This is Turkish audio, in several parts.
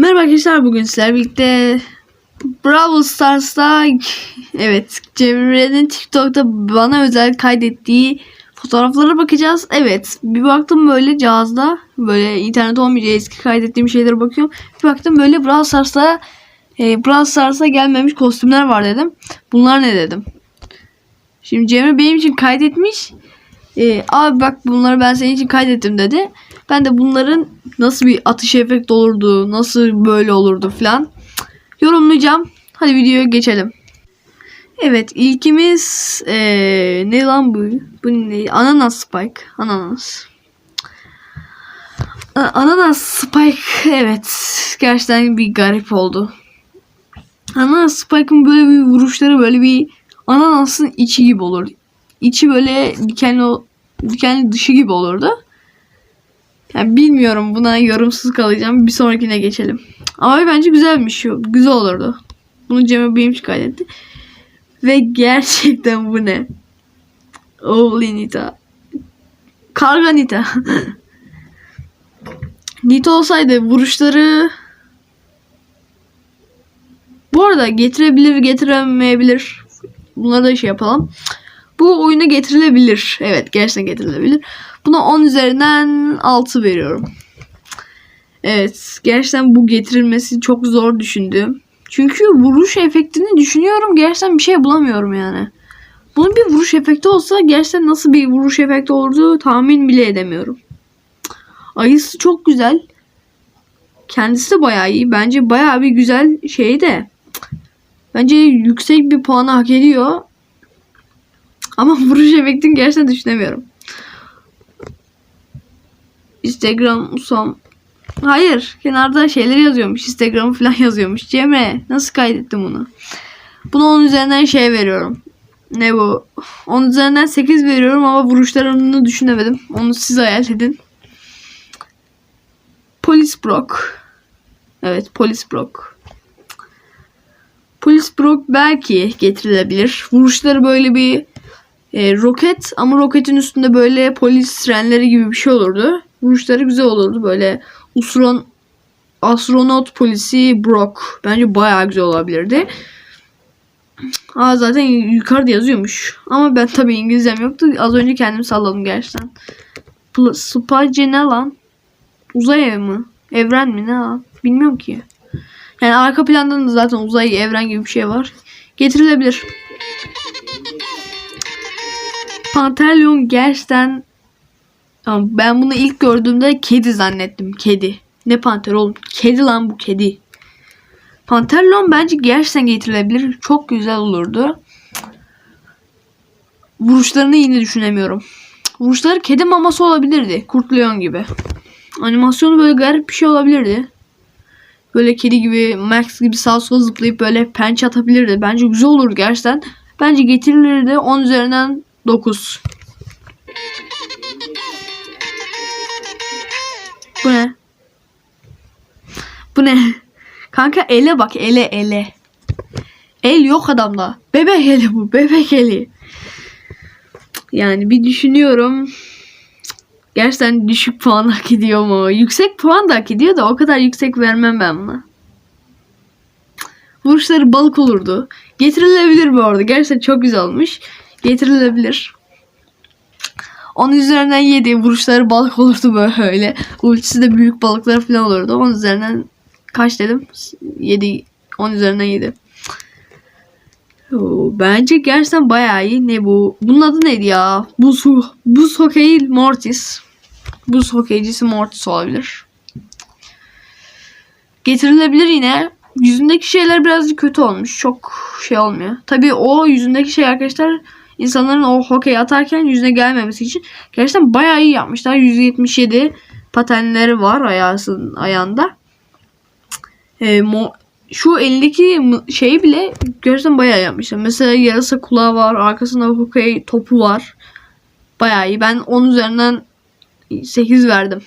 Merhaba arkadaşlar bugün sizlerle birlikte Brawl Stars'ta evet Cemre'nin TikTok'ta bana özel kaydettiği fotoğraflara bakacağız. Evet bir baktım böyle cihazda böyle internet olmayınca eski kaydettiğim şeylere bakıyorum. Bir baktım böyle Brawl Stars'ta e, Brawl Stars'a gelmemiş kostümler var dedim. Bunlar ne dedim. Şimdi Cemre benim için kaydetmiş. E, abi bak bunları ben senin için kaydettim dedi. Ben de bunların nasıl bir atış efekt olurdu, nasıl böyle olurdu falan yorumlayacağım. Hadi videoya geçelim. Evet ilkimiz ee, ne lan bu? Bu ne? Ananas Spike. Ananas. Ananas Spike evet gerçekten bir garip oldu. Ananas Spike'ın böyle bir vuruşları böyle bir ananasın içi gibi olur. İçi böyle dikenli, dikenli dışı gibi olurdu. Yani bilmiyorum buna yorumsuz kalacağım. Bir sonrakine geçelim. Ama bence güzelmiş. Güzel olurdu. Bunu Cem'e benim kaydetti. Ve gerçekten bu ne? Holy Nita. Karga Nita. Nita olsaydı vuruşları bu arada getirebilir getiremeyebilir. Bunları da şey yapalım. Bu oyuna getirilebilir. Evet gerçekten getirilebilir. Buna 10 üzerinden 6 veriyorum. Evet gerçekten bu getirilmesi çok zor düşündüm. Çünkü vuruş efektini düşünüyorum. Gerçekten bir şey bulamıyorum yani. Bunun bir vuruş efekti olsa gerçekten nasıl bir vuruş efekti olduğu tahmin bile edemiyorum. Ayısı çok güzel. Kendisi de bayağı iyi. Bence bayağı bir güzel şey de. Bence yüksek bir puanı hak ediyor. Ama vuruş efektini gerçekten düşünemiyorum. Instagram usam. Hayır. Kenarda şeyler yazıyormuş. Instagram falan yazıyormuş. Cemre nasıl kaydettim bunu? Buna 10 üzerinden şey veriyorum. Ne bu? 10 üzerinden 8 veriyorum ama vuruşlarını düşünemedim. Onu siz hayal edin. Polis Brock. Evet Polis Brock. Polis Brock belki getirilebilir. Vuruşları böyle bir e, roket ama roketin üstünde böyle polis sirenleri gibi bir şey olurdu. Vuruşları güzel olurdu. Böyle usron astronot polisi Brock. Bence bayağı güzel olabilirdi. Aa zaten yukarıda yazıyormuş. Ama ben tabii İngilizcem yoktu. Az önce kendim salladım gerçekten. Spacey ne lan? Uzay ev mi? Evren mi ne lan? Bilmiyorum ki. Yani arka planda da zaten uzay evren gibi bir şey var. Getirilebilir. Panterlion gerçekten ben bunu ilk gördüğümde kedi zannettim. Kedi. Ne panter oğlum? Kedi lan bu kedi. Panterlon bence gerçekten getirilebilir. Çok güzel olurdu. Vuruşlarını yine düşünemiyorum. Vuruşları kedi maması olabilirdi. Kurt Leon gibi. Animasyonu böyle garip bir şey olabilirdi. Böyle kedi gibi Max gibi sağ sola zıplayıp böyle pençe atabilirdi. Bence güzel olurdu gerçekten. Bence getirilirdi. 10 üzerinden 9. Bu ne? Bu ne? Kanka ele bak ele ele. El yok adamda. Bebek eli bu. Bebek eli. Yani bir düşünüyorum. Gerçekten düşük puan hak ediyor mu? Yüksek puan da hak ediyor da o kadar yüksek vermem ben buna. Vuruşları balık olurdu. Getirilebilir bu arada. Gerçekten çok güzel olmuş. Getirilebilir. Onun üzerinden 7 vuruşları balık olurdu böyle. Ultisi de büyük balıklar falan olurdu. 10 üzerinden kaç dedim? 7 10 üzerinden 7. Oo, Bence gerçekten bayağı iyi. Ne bu? Bunun adı neydi ya? Buz, buz hokeyi Mortis. Buz hokeycisi Mortis olabilir. Getirilebilir yine. Yüzündeki şeyler birazcık kötü olmuş. Çok şey olmuyor. Tabii o yüzündeki şey arkadaşlar insanların o hokey atarken yüzüne gelmemesi için gerçekten bayağı iyi yapmışlar. 177 patenleri var ayağısın ayağında. Ee, mo- şu elindeki şeyi bile gerçekten bayağı yapmışlar. Mesela yarasa kulağı var. Arkasında hokey topu var. Bayağı iyi. Ben 10 üzerinden 8 verdim.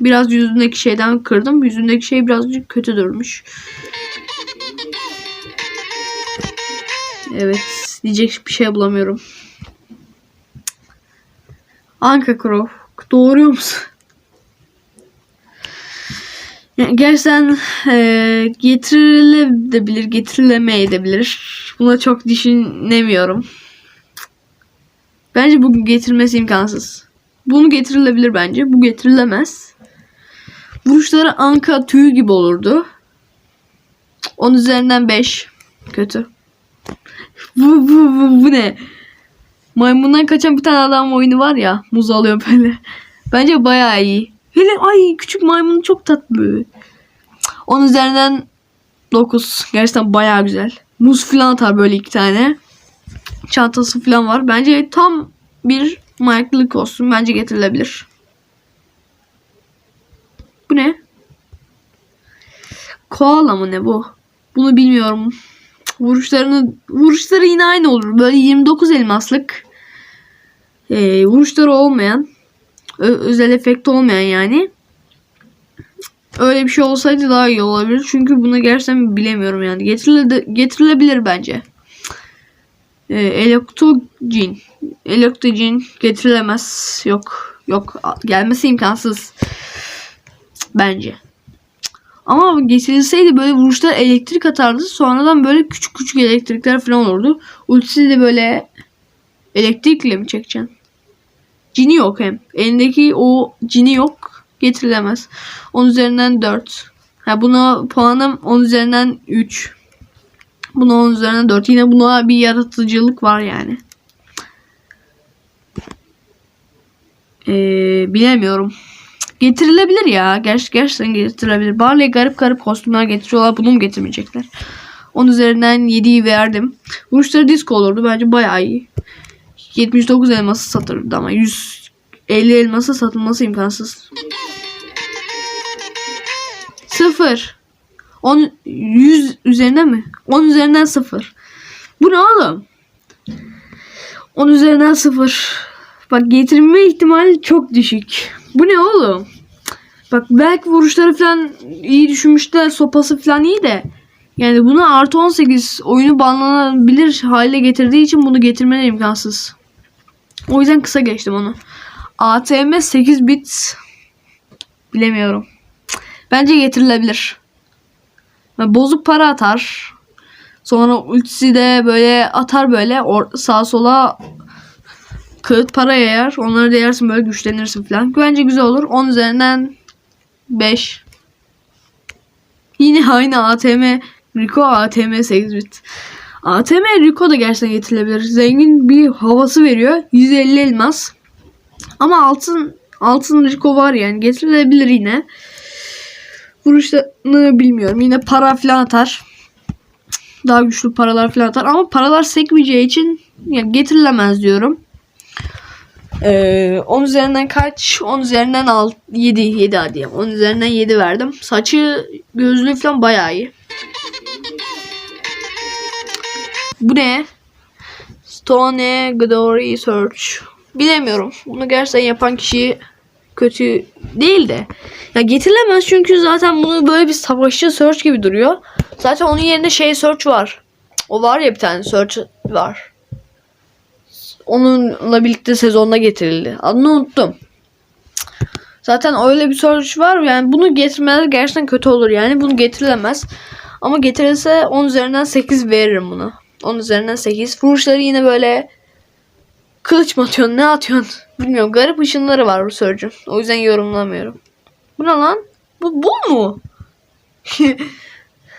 Biraz yüzündeki şeyden kırdım. Yüzündeki şey birazcık kötü durmuş. Evet. Diyecek bir şey bulamıyorum. Anka Crow. Doğuruyor musun? Yani gerçekten e, getirilebilir, getirilemeyebilir. Buna çok düşünemiyorum. Bence bu getirmesi imkansız. Bunu getirilebilir bence. Bu getirilemez. Vuruşları anka tüyü gibi olurdu. 10 üzerinden 5. Kötü. Bu, bu, bu, bu ne? Maymundan kaçan bir tane adam oyunu var ya. Muz alıyor böyle. Bence bayağı iyi. Hele ay küçük maymun çok tatlı. 10 üzerinden 9. Gerçekten bayağı güzel. Muz falan atar böyle iki tane. Çantası falan var. Bence tam bir markalı kostüm. Bence getirilebilir. Bu ne? Koala mı ne bu? Bunu bilmiyorum. Vuruşlarını vuruşları yine aynı olur. Böyle 29 elmaslık. Ee, vuruşları olmayan özel efekt olmayan yani. Öyle bir şey olsaydı daha iyi olabilir. Çünkü bunu gerçekten bilemiyorum yani. Getirile getirilebilir bence. Ee, Elektrojin. Elektrojin getirilemez. Yok. Yok. Gelmesi imkansız. Bence. Ama getirilseydi böyle vuruşlar elektrik atardı. Sonradan böyle küçük küçük elektrikler falan olurdu. Ultisi de böyle elektrikle mi çekeceksin? Cini yok hem. Elindeki o cini yok. Getirilemez. 10 üzerinden 4. Ha buna puanım 10 üzerinden 3. Buna 10 üzerinden 4. Yine buna bir yaratıcılık var yani. Ee, bilemiyorum. Getirilebilir ya. Ger gerçekten getirilebilir. Barley garip garip kostümler getiriyorlar. Bunu mu getirmeyecekler? 10 üzerinden 7'yi verdim. Vuruşları disco olurdu. Bence bayağı iyi. 79 elması satılırdı ama 150 elması satılması imkansız. 0. 10 100 üzerinden mi? 10 üzerinden 0. Bu ne oğlum? 10 üzerinden 0. Bak getirme ihtimali çok düşük. Bu ne oğlum? Bak belki vuruşları falan iyi düşünmüşler. Sopası falan iyi de. Yani bunu artı 18 oyunu banlanabilir hale getirdiği için bunu getirmeleri imkansız. O yüzden kısa geçtim onu. ATM 8 bit bilemiyorum. Bence getirilebilir. Ve Bozuk para atar. Sonra ultisi de böyle atar böyle or- sağa sola kağıt para yayar. Onları da böyle güçlenirsin falan. Bence güzel olur. 10 üzerinden 5. Yine aynı ATM Rico ATM 8 bit. ATM Rico da gerçekten getirilebilir. Zengin bir havası veriyor. 150 elmas. Ama altın altın Rico var yani getirilebilir yine. Vuruşlarını bilmiyorum. Yine para falan atar. Daha güçlü paralar falan atar. Ama paralar sekmeyeceği için yani getirilemez diyorum. Ee, 10 üzerinden kaç? 10 üzerinden 6, 7. 7 hadi. 10 üzerinden 7 verdim. Saçı gözlüğü falan bayağı iyi. Bu ne? Stone Glory Search. Bilemiyorum. Bunu gerçekten yapan kişi kötü değil de. Ya getirilemez çünkü zaten bunu böyle bir savaşçı search gibi duruyor. Zaten onun yerine şey search var. O var ya bir tane search var. Onunla birlikte sezonda getirildi. Adını unuttum. Zaten öyle bir search var. Yani bunu getirmeler gerçekten kötü olur. Yani bunu getirilemez. Ama getirilse 10 üzerinden 8 veririm buna. 10 üzerinden 8. Vuruşları yine böyle kılıç mı atıyorsun ne atıyorsun bilmiyorum. Garip ışınları var bu Surge'un. O yüzden yorumlamıyorum. Bu ne lan? Bu bul mu?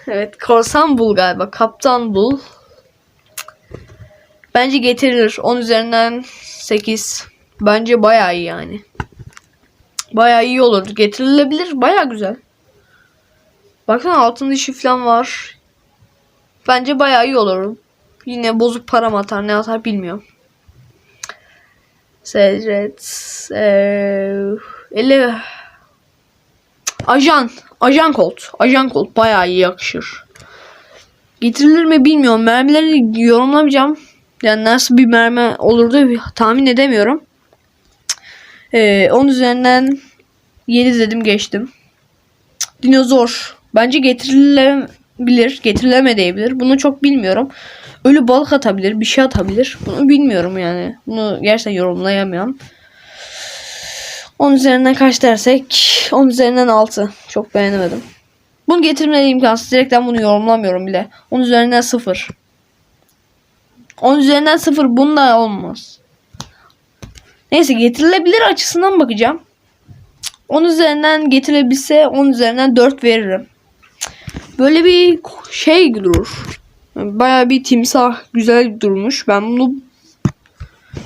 evet korsan bul galiba. Kaptan bul. Bence getirilir. 10 üzerinden 8. Bence bayağı iyi yani. Bayağı iyi olurdu. Getirilebilir. Bayağı güzel. Baksana altın dişi falan var. Bence bayağı iyi olur. Yine bozuk para mı atar ne atar bilmiyorum. Secret. Eee, ele Ajan. Ajan Colt. Ajan Colt bayağı iyi yakışır. Getirilir mi bilmiyorum. Mermileri yorumlamayacağım. Yani nasıl bir mermi olurdu tahmin edemiyorum. Ee, 10 üzerinden 7 dedim geçtim. Dinozor. Bence getirilebilir. Getirilemeyebilir. Bunu çok bilmiyorum. Ölü balık atabilir. Bir şey atabilir. Bunu bilmiyorum yani. Bunu gerçekten yorumlayamıyorum. 10 üzerinden kaç dersek 10 üzerinden 6. Çok beğenemedim. Bunu getirmeleri imkansız. Direkten bunu yorumlamıyorum bile. 10 üzerinden 0. 10 üzerinden 0 bunda olmaz. Neyse getirilebilir açısından bakacağım. 10 üzerinden getirebilse 10 üzerinden 4 veririm. Böyle bir şey durur. Baya bir timsah güzel durmuş. Ben bunu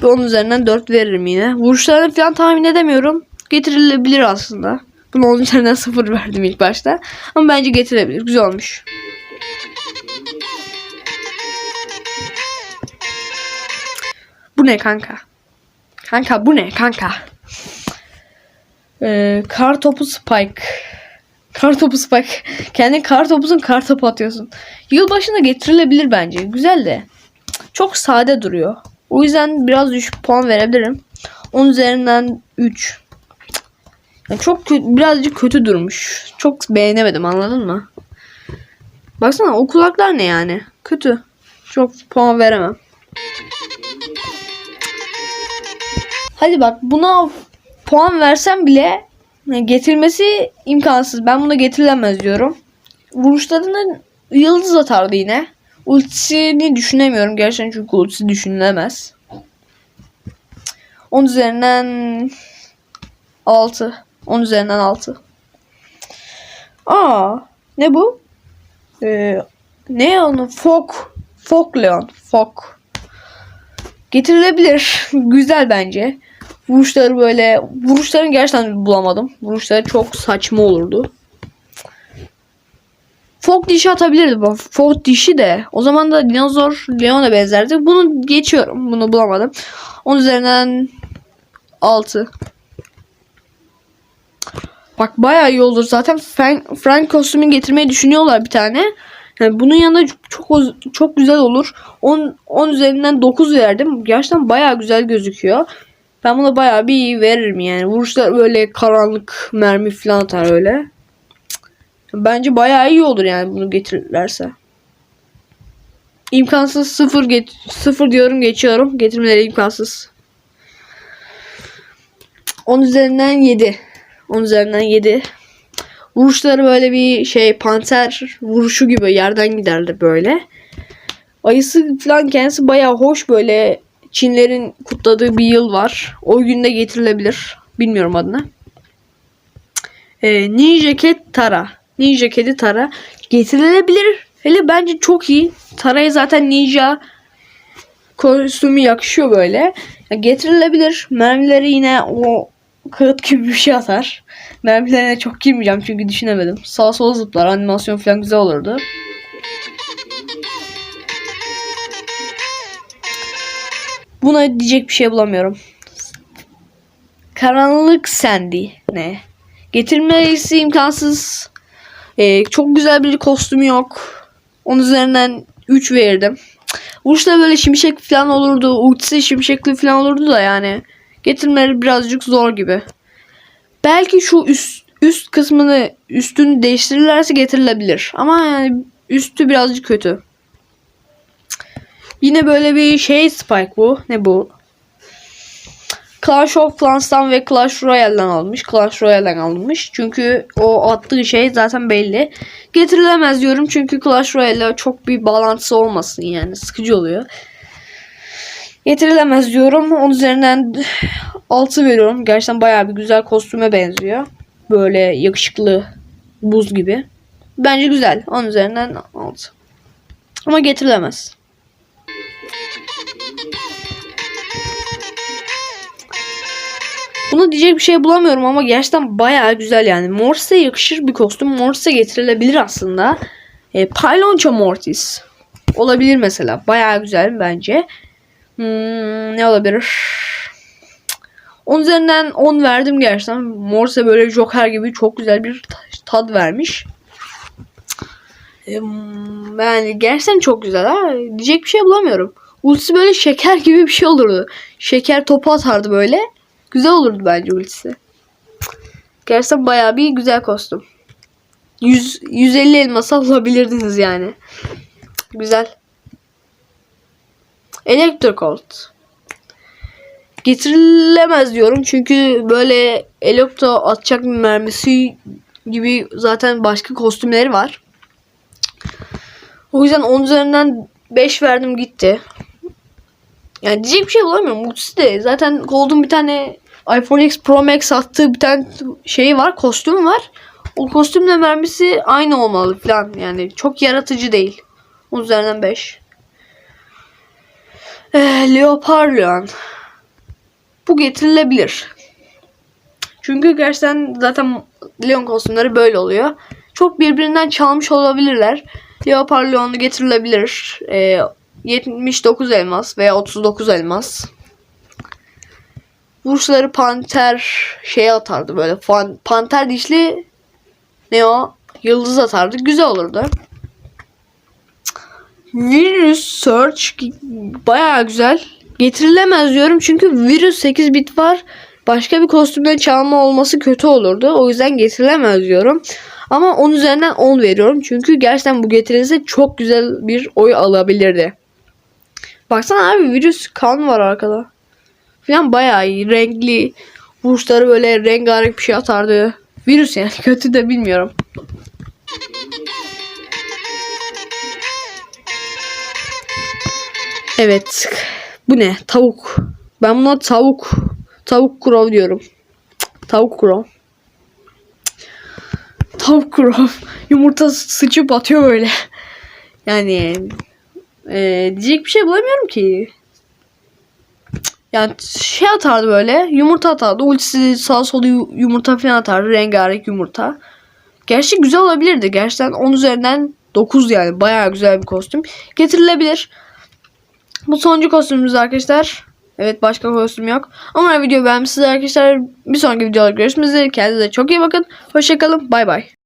10 üzerinden 4 veririm yine. Vuruşlarını falan tahmin edemiyorum. Getirilebilir aslında. Bunu 10 üzerinden 0 verdim ilk başta. Ama bence getirebilir. Güzel olmuş. Bu ne kanka? Kanka bu ne kanka? Ee, kar topu Spike. Kar topu Spike. Kendi kar topusun kar topu atıyorsun. Yılbaşında getirilebilir bence. Güzel de. Çok sade duruyor. O yüzden biraz düşük puan verebilirim. 10 üzerinden 3. Yani çok birazcık kötü durmuş. Çok beğenemedim anladın mı? Baksana o kulaklar ne yani? Kötü. Çok puan veremem. Hadi bak buna puan versem bile getirmesi imkansız. Ben buna getirilemez diyorum. Vuruşlarını yıldız atardı yine. Ultisini düşünemiyorum gerçekten çünkü ultisi düşünülemez. 10 üzerinden 6. 10 üzerinden 6. Aa, ne bu? Ee, ne onu? Fok. Fok Leon. Fok. Getirilebilir. Güzel bence. Vuruşları böyle vuruşlarını gerçekten bulamadım. Vuruşları çok saçma olurdu. Fok dişi atabilirdi bu. Fok dişi de. O zaman da dinozor Leon'a benzerdi. Bunu geçiyorum. Bunu bulamadım. 10 üzerinden 6. Bak bayağı iyi olur. Zaten Frank, Frank getirmeyi düşünüyorlar bir tane. Yani bunun yanında çok çok güzel olur. 10 10 üzerinden 9 verdim. Gerçekten bayağı güzel gözüküyor. Ben buna bayağı bir iyi veririm yani. Vuruşlar böyle karanlık mermi falan atar öyle. Bence bayağı iyi olur yani bunu getirirlerse. İmkansız sıfır get sıfır diyorum geçiyorum. Getirmeleri imkansız. 10 üzerinden 7. 10 üzerinden 7. Vuruşları böyle bir şey panter vuruşu gibi yerden giderdi böyle. Ayısı falan kendisi bayağı hoş böyle Çinlerin kutladığı bir yıl var. O günde getirilebilir. Bilmiyorum adını. Ee, Ninja Cat Tara. Ninja Cat'i Tara. Getirilebilir. Hele bence çok iyi. Tara'ya zaten ninja kostümü yakışıyor böyle. Getirilebilir. Mermileri yine o kağıt gibi bir şey atar. Mermilerine çok girmeyeceğim çünkü düşünemedim. Sağ sola zıplar. Animasyon falan güzel olurdu. Buna diyecek bir şey bulamıyorum. Karanlık Sandy ne? Getirmesi imkansız. Ee, çok güzel bir kostümü yok. Onun üzerinden 3 verdim. Vuruşta böyle şimşek falan olurdu. Ultisi şimşekli falan olurdu da yani. Getirmeleri birazcık zor gibi. Belki şu üst üst kısmını üstünü değiştirirlerse getirilebilir. Ama yani üstü birazcık kötü. Yine böyle bir şey Spike bu. Ne bu? Clash of Clans'tan ve Clash Royale'den almış. Clash Royale'den almış. Çünkü o attığı şey zaten belli. Getirilemez diyorum çünkü Clash Royale'le çok bir bağlantısı olmasın yani. Sıkıcı oluyor. Getirilemez diyorum. Onun üzerinden 6 veriyorum. Gerçekten bayağı bir güzel kostüme benziyor. Böyle yakışıklı buz gibi. Bence güzel. Onun üzerinden 6. Ama getirilemez. Buna diyecek bir şey bulamıyorum ama gerçekten bayağı güzel yani. Mortis'e yakışır bir kostüm. Mortis'e getirilebilir aslında. E, Pylonça Mortis. Olabilir mesela. Bayağı güzel bence. Hmm, ne olabilir? 10 üzerinden 10 verdim gerçekten. Morse böyle Joker gibi çok güzel bir tad vermiş. Yani gerçekten çok güzel ha. Diyecek bir şey bulamıyorum. Ultisi böyle şeker gibi bir şey olurdu. Şeker topu atardı böyle. Güzel olurdu bence ultisi. Gerçekten bayağı bir güzel kostüm. 100, 150 elması alabilirdiniz yani. Güzel. Electrocolt. getirilemez diyorum. Çünkü böyle Elokta atacak mermisi gibi zaten başka kostümleri var. O yüzden 10 üzerinden 5 verdim gitti. Yani diyecek bir şey bulamıyorum. Ultisi de zaten Gold'un bir tane iPhone X Pro Max attığı bir tane şeyi var. Kostüm var. O kostümle mermisi aynı olmalı falan. Yani çok yaratıcı değil. 10 üzerinden 5. Ee, Leopard Bu getirilebilir. Çünkü gerçekten zaten Leon kostümleri böyle oluyor. Çok birbirinden çalmış olabilirler. Leopard getirilebilir. Ee, 79 elmas veya 39 elmas. Vuruşları panter şey atardı böyle. Fan, panter dişli ne o? Yıldız atardı. Güzel olurdu. Virus Search bayağı güzel. Getirilemez diyorum çünkü virüs 8 bit var. Başka bir kostümden çalma olması kötü olurdu. O yüzden getirilemez diyorum. Ama 10 üzerinden 10 veriyorum. Çünkü gerçekten bu getirilse çok güzel bir oy alabilirdi. Baksana abi virüs kan var arkada. Falan bayağı iyi. Renkli. Vuruşları böyle rengarenk bir şey atardı. Virüs yani kötü de bilmiyorum. Evet. Bu ne? Tavuk. Ben buna tavuk. Tavuk kurov diyorum. Tavuk. Cık. Tavuk kurov. Yumurta sıçıp atıyor böyle. Yani e, diyecek bir şey bulamıyorum ki. Yani şey atardı böyle. Yumurta atardı. Ultisi sağ solu yu- yumurta falan atardı. Rengarenk yumurta. Gerçi güzel olabilirdi. Gerçekten 10 üzerinden 9 yani. Bayağı güzel bir kostüm. Getirilebilir. Bu sonuncu kostümümüz arkadaşlar. Evet başka kostüm yok. Ama video beğenmişsiniz arkadaşlar. Bir sonraki videoda görüşmek üzere. Kendinize çok iyi bakın. Hoşçakalın. Bay bay.